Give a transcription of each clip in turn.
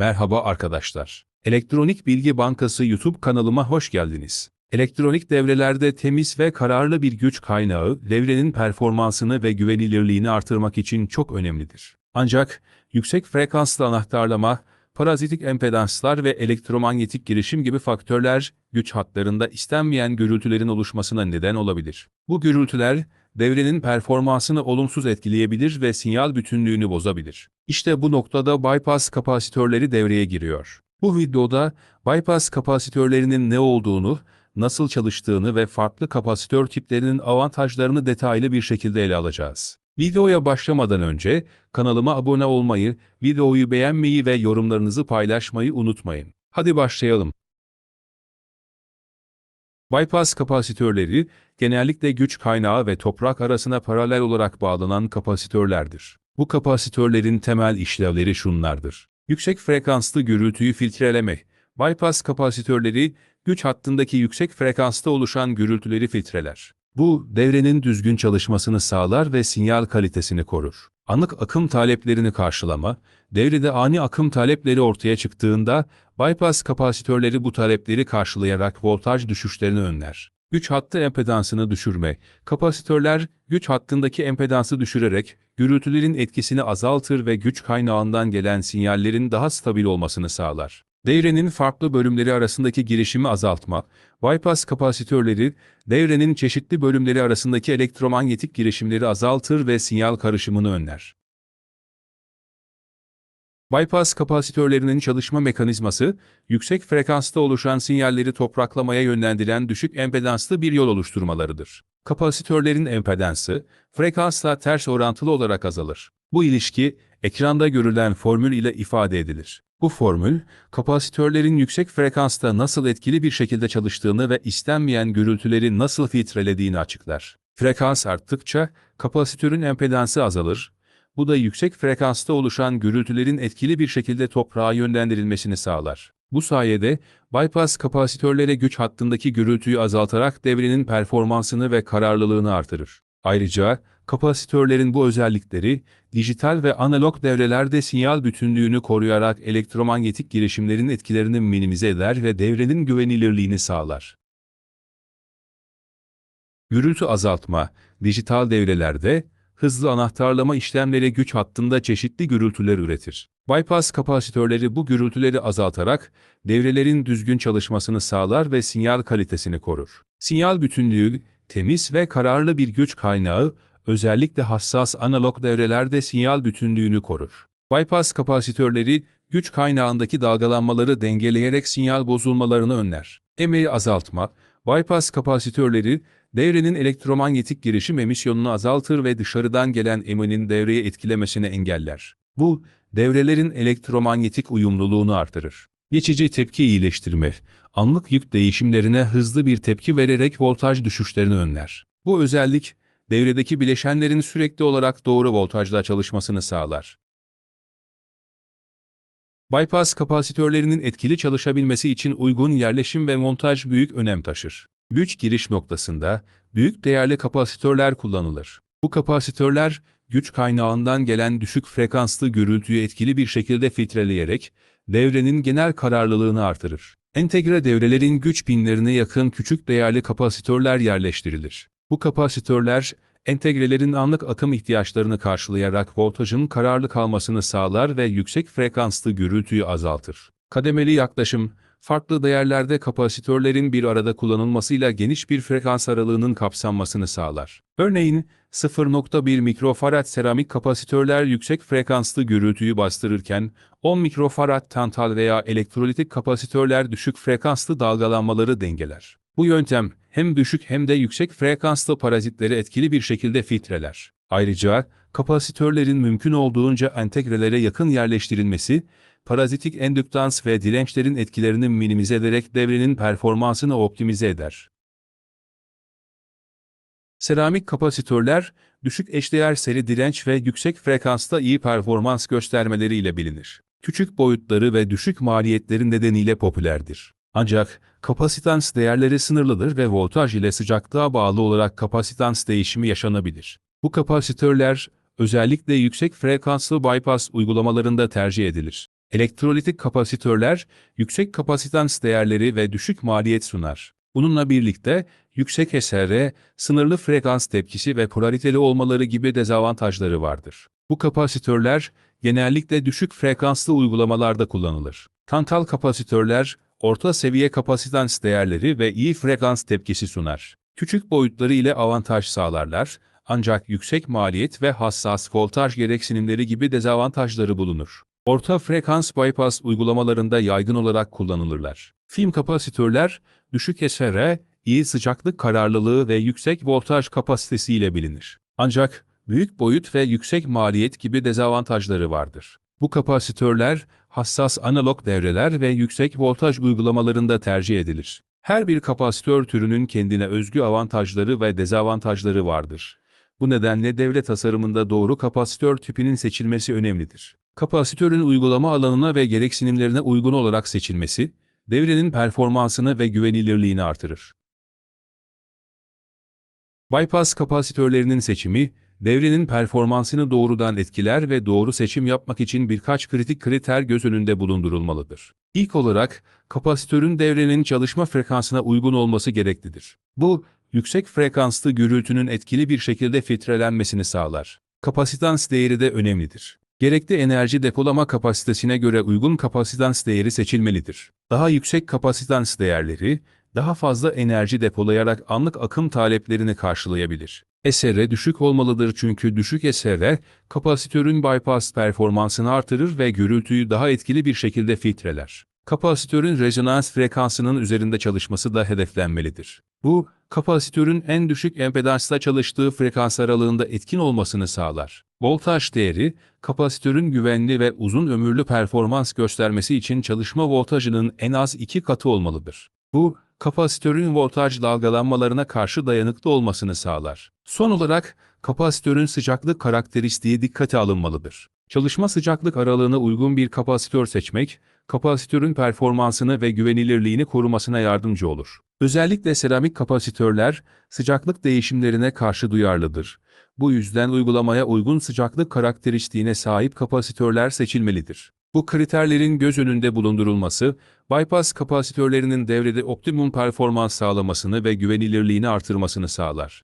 Merhaba arkadaşlar. Elektronik Bilgi Bankası YouTube kanalıma hoş geldiniz. Elektronik devrelerde temiz ve kararlı bir güç kaynağı, devrenin performansını ve güvenilirliğini artırmak için çok önemlidir. Ancak, yüksek frekanslı anahtarlama, parazitik empedanslar ve elektromanyetik girişim gibi faktörler, güç hatlarında istenmeyen gürültülerin oluşmasına neden olabilir. Bu gürültüler, devrenin performansını olumsuz etkileyebilir ve sinyal bütünlüğünü bozabilir. İşte bu noktada bypass kapasitörleri devreye giriyor. Bu videoda bypass kapasitörlerinin ne olduğunu, nasıl çalıştığını ve farklı kapasitör tiplerinin avantajlarını detaylı bir şekilde ele alacağız. Videoya başlamadan önce kanalıma abone olmayı, videoyu beğenmeyi ve yorumlarınızı paylaşmayı unutmayın. Hadi başlayalım. Bypass kapasitörleri genellikle güç kaynağı ve toprak arasına paralel olarak bağlanan kapasitörlerdir. Bu kapasitörlerin temel işlevleri şunlardır. Yüksek frekanslı gürültüyü filtreleme. Bypass kapasitörleri güç hattındaki yüksek frekansta oluşan gürültüleri filtreler. Bu, devrenin düzgün çalışmasını sağlar ve sinyal kalitesini korur. Anlık akım taleplerini karşılama, devrede ani akım talepleri ortaya çıktığında, bypass kapasitörleri bu talepleri karşılayarak voltaj düşüşlerini önler. Güç hattı empedansını düşürme. Kapasitörler, güç hattındaki empedansı düşürerek, gürültülerin etkisini azaltır ve güç kaynağından gelen sinyallerin daha stabil olmasını sağlar. Devrenin farklı bölümleri arasındaki girişimi azaltma, bypass kapasitörleri, devrenin çeşitli bölümleri arasındaki elektromanyetik girişimleri azaltır ve sinyal karışımını önler. Bypass kapasitörlerinin çalışma mekanizması, yüksek frekansta oluşan sinyalleri topraklamaya yönlendiren düşük empedanslı bir yol oluşturmalarıdır. Kapasitörlerin empedansı, frekansla ters orantılı olarak azalır. Bu ilişki, ekranda görülen formül ile ifade edilir. Bu formül, kapasitörlerin yüksek frekansta nasıl etkili bir şekilde çalıştığını ve istenmeyen gürültüleri nasıl filtrelediğini açıklar. Frekans arttıkça, kapasitörün empedansı azalır, bu da yüksek frekansta oluşan gürültülerin etkili bir şekilde toprağa yönlendirilmesini sağlar. Bu sayede, bypass kapasitörlere güç hattındaki gürültüyü azaltarak devrenin performansını ve kararlılığını artırır. Ayrıca, kapasitörlerin bu özellikleri, dijital ve analog devrelerde sinyal bütünlüğünü koruyarak elektromanyetik girişimlerin etkilerini minimize eder ve devrenin güvenilirliğini sağlar. Gürültü azaltma, dijital devrelerde, hızlı anahtarlama işlemleri güç hattında çeşitli gürültüler üretir. Bypass kapasitörleri bu gürültüleri azaltarak devrelerin düzgün çalışmasını sağlar ve sinyal kalitesini korur. Sinyal bütünlüğü, temiz ve kararlı bir güç kaynağı, özellikle hassas analog devrelerde sinyal bütünlüğünü korur. Bypass kapasitörleri, güç kaynağındaki dalgalanmaları dengeleyerek sinyal bozulmalarını önler. Emeği azaltma, bypass kapasitörleri, devrenin elektromanyetik girişim emisyonunu azaltır ve dışarıdan gelen eminin devreye etkilemesini engeller. Bu, devrelerin elektromanyetik uyumluluğunu artırır. Geçici tepki iyileştirme, anlık yük değişimlerine hızlı bir tepki vererek voltaj düşüşlerini önler. Bu özellik, devredeki bileşenlerin sürekli olarak doğru voltajla çalışmasını sağlar. Bypass kapasitörlerinin etkili çalışabilmesi için uygun yerleşim ve montaj büyük önem taşır. Güç giriş noktasında büyük değerli kapasitörler kullanılır. Bu kapasitörler, güç kaynağından gelen düşük frekanslı gürültüyü etkili bir şekilde filtreleyerek devrenin genel kararlılığını artırır. Entegre devrelerin güç pinlerine yakın küçük değerli kapasitörler yerleştirilir. Bu kapasitörler, entegrelerin anlık akım ihtiyaçlarını karşılayarak voltajın kararlı kalmasını sağlar ve yüksek frekanslı gürültüyü azaltır. Kademeli yaklaşım, farklı değerlerde kapasitörlerin bir arada kullanılmasıyla geniş bir frekans aralığının kapsanmasını sağlar. Örneğin, 0.1 mikrofarad seramik kapasitörler yüksek frekanslı gürültüyü bastırırken, 10 mikrofarad tantal veya elektrolitik kapasitörler düşük frekanslı dalgalanmaları dengeler. Bu yöntem, hem düşük hem de yüksek frekanslı parazitleri etkili bir şekilde filtreler. Ayrıca, kapasitörlerin mümkün olduğunca entegrelere yakın yerleştirilmesi, parazitik endüktans ve dirençlerin etkilerini minimize ederek devrenin performansını optimize eder. Seramik kapasitörler, düşük eşdeğer seri direnç ve yüksek frekansta iyi performans göstermeleriyle bilinir. Küçük boyutları ve düşük maliyetleri nedeniyle popülerdir. Ancak, kapasitans değerleri sınırlıdır ve voltaj ile sıcaklığa bağlı olarak kapasitans değişimi yaşanabilir. Bu kapasitörler, özellikle yüksek frekanslı bypass uygulamalarında tercih edilir. Elektrolitik kapasitörler, yüksek kapasitans değerleri ve düşük maliyet sunar. Bununla birlikte, yüksek SR, sınırlı frekans tepkisi ve polariteli olmaları gibi dezavantajları vardır. Bu kapasitörler, genellikle düşük frekanslı uygulamalarda kullanılır. Tantal kapasitörler, orta seviye kapasitans değerleri ve iyi frekans tepkisi sunar. Küçük boyutları ile avantaj sağlarlar, ancak yüksek maliyet ve hassas voltaj gereksinimleri gibi dezavantajları bulunur. Orta frekans bypass uygulamalarında yaygın olarak kullanılırlar. Film kapasitörler, düşük SR, iyi sıcaklık kararlılığı ve yüksek voltaj kapasitesiyle bilinir. Ancak büyük boyut ve yüksek maliyet gibi dezavantajları vardır. Bu kapasitörler, hassas analog devreler ve yüksek voltaj uygulamalarında tercih edilir. Her bir kapasitör türünün kendine özgü avantajları ve dezavantajları vardır. Bu nedenle devre tasarımında doğru kapasitör tipinin seçilmesi önemlidir. Kapasitörün uygulama alanına ve gereksinimlerine uygun olarak seçilmesi, devrenin performansını ve güvenilirliğini artırır. Bypass kapasitörlerinin seçimi, devrenin performansını doğrudan etkiler ve doğru seçim yapmak için birkaç kritik kriter göz önünde bulundurulmalıdır. İlk olarak, kapasitörün devrenin çalışma frekansına uygun olması gereklidir. Bu, yüksek frekanslı gürültünün etkili bir şekilde filtrelenmesini sağlar. Kapasitans değeri de önemlidir. Gerekli enerji depolama kapasitesine göre uygun kapasitans değeri seçilmelidir. Daha yüksek kapasitans değerleri, daha fazla enerji depolayarak anlık akım taleplerini karşılayabilir. SR düşük olmalıdır çünkü düşük SR, kapasitörün bypass performansını artırır ve gürültüyü daha etkili bir şekilde filtreler. Kapasitörün rezonans frekansının üzerinde çalışması da hedeflenmelidir. Bu, kapasitörün en düşük empedansla çalıştığı frekans aralığında etkin olmasını sağlar. Voltaj değeri, kapasitörün güvenli ve uzun ömürlü performans göstermesi için çalışma voltajının en az iki katı olmalıdır. Bu, kapasitörün voltaj dalgalanmalarına karşı dayanıklı olmasını sağlar. Son olarak, kapasitörün sıcaklık karakteristiği dikkate alınmalıdır. Çalışma sıcaklık aralığına uygun bir kapasitör seçmek, kapasitörün performansını ve güvenilirliğini korumasına yardımcı olur. Özellikle seramik kapasitörler, sıcaklık değişimlerine karşı duyarlıdır. Bu yüzden uygulamaya uygun sıcaklık karakteristiğine sahip kapasitörler seçilmelidir. Bu kriterlerin göz önünde bulundurulması, bypass kapasitörlerinin devrede optimum performans sağlamasını ve güvenilirliğini artırmasını sağlar.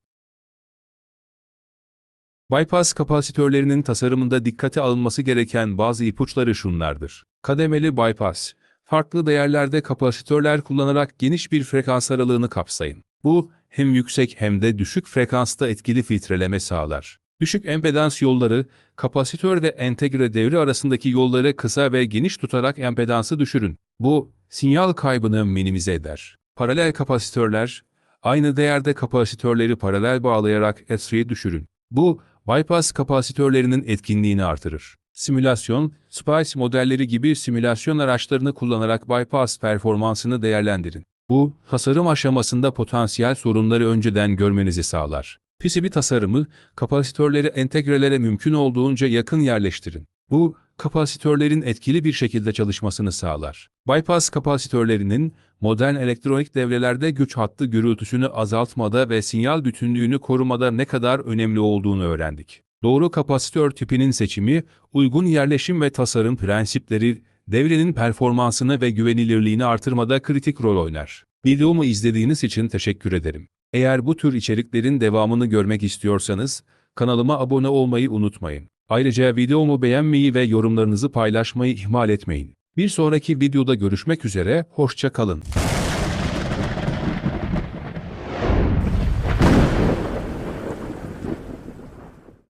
Bypass kapasitörlerinin tasarımında dikkate alınması gereken bazı ipuçları şunlardır. Kademeli bypass, farklı değerlerde kapasitörler kullanarak geniş bir frekans aralığını kapsayın. Bu, hem yüksek hem de düşük frekansta etkili filtreleme sağlar. Düşük empedans yolları, kapasitör ve entegre devre arasındaki yolları kısa ve geniş tutarak empedansı düşürün. Bu, sinyal kaybını minimize eder. Paralel kapasitörler, aynı değerde kapasitörleri paralel bağlayarak esriyi düşürün. Bu, bypass kapasitörlerinin etkinliğini artırır. Simülasyon, SPICE modelleri gibi simülasyon araçlarını kullanarak bypass performansını değerlendirin. Bu, tasarım aşamasında potansiyel sorunları önceden görmenizi sağlar. PCB tasarımı, kapasitörleri entegrelere mümkün olduğunca yakın yerleştirin. Bu, kapasitörlerin etkili bir şekilde çalışmasını sağlar. Bypass kapasitörlerinin, modern elektronik devrelerde güç hattı gürültüsünü azaltmada ve sinyal bütünlüğünü korumada ne kadar önemli olduğunu öğrendik. Doğru kapasitör tipinin seçimi, uygun yerleşim ve tasarım prensipleri, devrenin performansını ve güvenilirliğini artırmada kritik rol oynar. Videomu izlediğiniz için teşekkür ederim. Eğer bu tür içeriklerin devamını görmek istiyorsanız, kanalıma abone olmayı unutmayın. Ayrıca videomu beğenmeyi ve yorumlarınızı paylaşmayı ihmal etmeyin. Bir sonraki videoda görüşmek üzere, hoşça kalın.